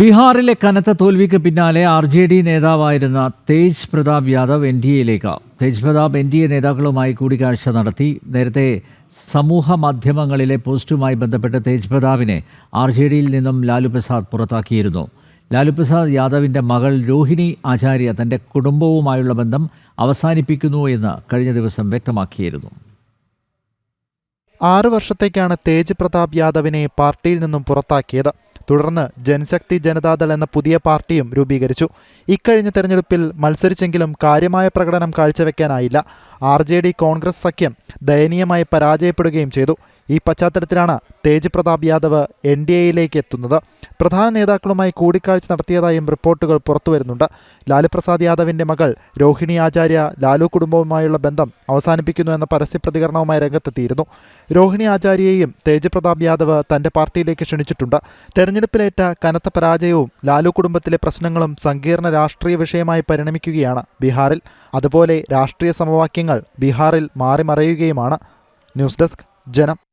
ബീഹാറിലെ കനത്ത തോൽവിക്ക് പിന്നാലെ ആർ ജെ ഡി നേതാവായിരുന്ന തേജ് പ്രതാപ് യാദവ് എൻ ഡി എയിലേക്ക്. Tej Pratap N D A നേതാക്കളുമായി കൂടിക്കാഴ്ച നടത്തി. നേരത്തെ സമൂഹ മാധ്യമങ്ങളിലെ പോസ്റ്റുമായി ബന്ധപ്പെട്ട് തേജ് പ്രതാപിനെ ആർ ജെ ഡിയിൽ നിന്നും ലാലു പ്രസാദ് പുറത്താക്കിയിരുന്നു. ലാലു പ്രസാദ് യാദവിന്റെ മകൾ രോഹിണി ആചാര്യ തന്റെ കുടുംബവുമായുള്ള ബന്ധം അവസാനിപ്പിക്കുന്നു എന്ന് കഴിഞ്ഞ ദിവസം വ്യക്തമാക്കിയിരുന്നു. ആറ് വർഷത്തേക്കാണ് തേജ് പ്രതാപ് യാദവിനെ പാർട്ടിയിൽ നിന്നും പുറത്താക്കിയത്. തുടർന്ന് ജനശക്തി ജനതാദൾ എന്ന പുതിയ പാർട്ടിയും രൂപീകരിച്ചു. ഇക്കഴിഞ്ഞ തെരഞ്ഞെടുപ്പിൽ മത്സരിച്ചെങ്കിലും കാര്യമായ പ്രകടനം കാഴ്ചവെക്കാനായില്ല. ആർ കോൺഗ്രസ് സഖ്യം ദയനീയമായി പരാജയപ്പെടുകയും ചെയ്തു. ഈ പശ്ചാത്തലത്തിലാണ് തേജ് പ്രതാപ് യാദവ് എൻ ഡി എയിലേക്ക് എത്തുന്നത്. പ്രധാന നേതാക്കളുമായി കൂടിക്കാഴ്ച നടത്തിയതായും റിപ്പോർട്ടുകൾ പുറത്തുവരുന്നുണ്ട് ലാലു പ്രസാദ് യാദവിന്റെ മകൾ രോഹിണി ആചാര്യ ലാലു കുടുംബവുമായുള്ള ബന്ധം അവസാനിപ്പിക്കുന്നു എന്ന പരസ്യ പ്രതികരണവുമായി രംഗത്തെത്തിയിരുന്നു. രോഹിണി ആചാര്യയെയും തേജ് പ്രതാപ് യാദവ് തന്റെ പാർട്ടിയിലേക്ക് ക്ഷണിച്ചിട്ടുണ്ട്. തെരഞ്ഞെടുപ്പിലേറ്റ കനത്ത പരാജയവും ലാലു കുടുംബത്തിലെ പ്രശ്നങ്ങളും സങ്കീർണ രാഷ്ട്രീയ വിഷയമായി പരിണമിക്കുകയാണ് ബീഹാറിൽ. അതുപോലെ രാഷ്ട്രീയ സമവാക്യങ്ങൾ ബീഹാറിൽ മാറിമറയുകയുമാണ്. ന്യൂസ് ഡെസ്ക് ജനം.